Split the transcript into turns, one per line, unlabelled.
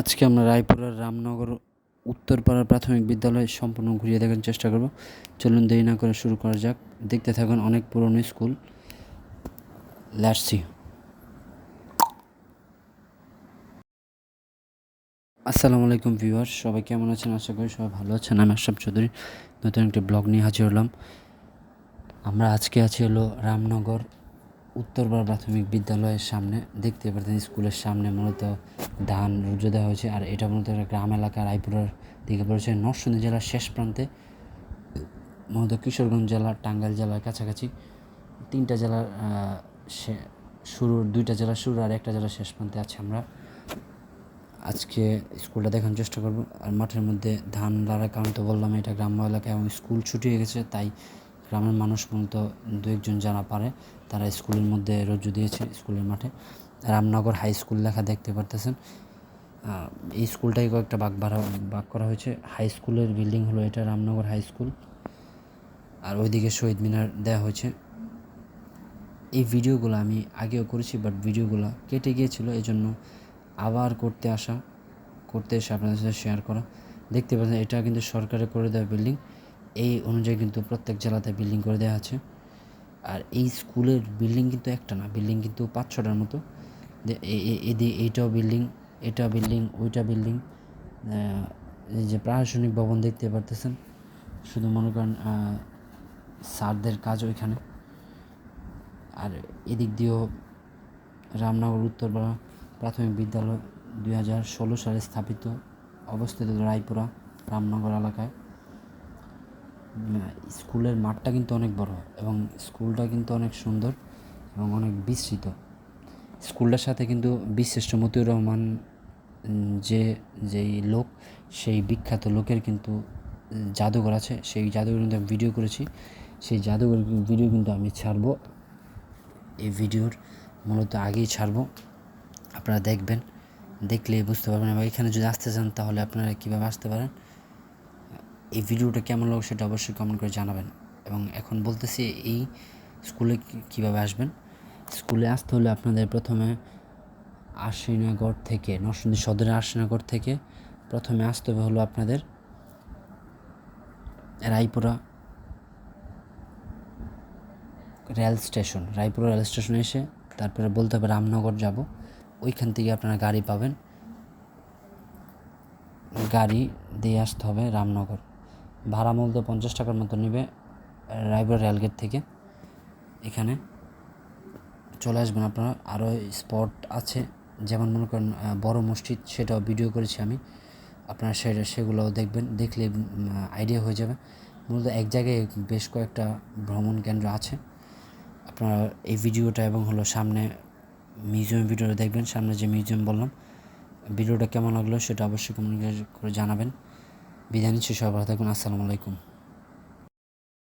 আজকে আমরা রায়পুরের রামনগর উত্তরপাড়া প্রাথমিক বিদ্যালয় সম্পূর্ণ ঘুরিয়ে দেখার চেষ্টা করব। চলুন দেরি না করে শুরু করা যাক। দেখতে থাকুন অনেক পুরনো স্কুল। লার্সি আসসালামু আলাইকুম ভিউয়ার সবাই কেমন আছেন? আশা করি সবাই ভালো আছেন। আমি আশরাফ চৌধুরী, নতুন একটি ব্লগ নিয়ে হাজির হলাম। আমরা আজকে আছি হলো রামনগর উত্তরপাড়া প্রাথমিক বিদ্যালয়ের সামনে। দেখতে পাচ্ছেন স্কুলের সামনে মূলত ধান রুজো দেওয়া হয়েছে, আর এটা মূলত একটা গ্রাম এলাকা, রায়পুরের দিকে পড়েছে। নরসিংদী জেলার শেষ প্রান্তে মূলত কিশোরগঞ্জ জেলা, টাঙ্গাইল জেলার কাছাকাছি তিনটা জেলার শুরুর দুইটা জেলার শুরু আর একটা জেলার শেষ প্রান্তে আছে আমরা। আজকে স্কুলটা দেখানোর চেষ্টা করব, আর মাঠের মধ্যে ধান লাগার কারণ তো বললাম এটা গ্রাম্য এলাকা এবং স্কুল ছুটি হয়ে গেছে, তাই গ্রামের মানুষ মূলত দু একজন যারা পারে, তারা স্কুলের মধ্যে রজ্জু দিয়েছে স্কুলের মাঠে। রামনগর হাই স্কুল লেখা দেখতে পারতেছেন। এই স্কুলটাই কয়েকটা ভাগ বাড়া ভাগ করা হয়েছে। হাই স্কুলের বিল্ডিং হলো এটা, রামনগর হাই স্কুল। আর ওইদিকে শহীদ মিনার দেওয়া হয়েছে। এই ভিডিওগুলো আমি আগেও করেছি, বাট ভিডিওগুলো কেটে গিয়েছিল। এই জন্য আবার করতে আসা, করতে এসে আপনাদের সাথে শেয়ার করা। দেখতে পাচ্ছেন, এটা কিন্তু সরকারের করে দেওয়া বিল্ডিং। এই অনুযায়ী কিন্তু প্রত্যেক জেলাতে বিল্ডিং করে দেওয়া আছে। আর এই স্কুলের বিল্ডিং কিন্তু একটা না বিল্ডিং কিন্তু পাঁচ, ছটার মতো। এদি, এইটাও বিল্ডিং এটা বিল্ডিং ওইটা বিল্ডিং এই যে প্রশাসনিক ভবন দেখতে পারতেছেন, শুধু মনে করেন স্যারদের কাজ ওইখানে। আর এদিক দিয়েও রামনগর, উত্তরপাড়া প্রাথমিক বিদ্যালয় দুই হাজার ষোলো সালে স্থাপিত, অবস্থিত রায়পুরা, রামনগর এলাকায়। স্কুলের মাঠটা কিন্তু অনেক বড় এবং স্কুলটা কিন্তু অনেক সুন্দর এবং অনেক বিস্তৃত। স্কুলটার সাথে কিন্তু বীরশ্রেষ্ঠ মতিউর রহমান যে, যেই লোক, সেই বিখ্যাত লোকের কিন্তু জাদুঘর আছে। সেই জাদুঘর কিন্তু আমি ভিডিও করেছি। সেই জাদুঘর ভিডিও কিন্তু আমি ছাড়বো। এই ভিডিওর মূলত আগেই ছাড়বো। আপনারা দেখবেন, দেখলে বুঝতে পারবেন। এবং এখানে যদি আসতে চান, তাহলে আপনারা কীভাবে আসতে পারেন? এই ভিডিওটা কেমন লাগবে সেটা অবশ্যই কমেন্ট করে জানাবেন। এবং এখন বলতেছি এই স্কুলে কীভাবে আসবেন? স্কুলে আসতে হলে আপনাদের প্রথমে আশিনাগর থেকে, নরসিংদী সদরের আশিনাগর থেকে প্রথমে আসতে হবে হলো আপনাদের Raipura rail station. Raipura rail স্টেশনে এসে তারপরে বলতে হবে রামনগর যাব। ওইখান থেকে আপনারা গাড়ি পাবেন। গাড়ি দিয়ে আসতে হবে রামনগর। ভাড়া মূলত পঞ্চাশ টাকার মতো নেবে রায়পুর রেলগেট থেকে। এখানে চলে আসবেন আপনারা। আরও স্পট আছে, যেমন মনে করেন বড় মসজিদ, সেটাও ভিডিও করেছি আমি। আপনারা সেটা, সেগুলোও দেখবেন, দেখলে আইডিয়া হয়ে যাবে। মূলত এক জায়গায় বেশ কয়েকটা ভ্রমণ কেন্দ্র আছে। আপনারা এই ভিডিওটা এবং হলো সামনে মিউজিয়াম ভিডিওটা দেখবেন। সামনে যে মিউজিয়াম বললাম ভিডিওটা কেমন লাগল সেটা অবশ্যই কমেন্ট করে জানাবেন। নিচ্ছি সবাই থাকুন আসসালামু আলাইকুম।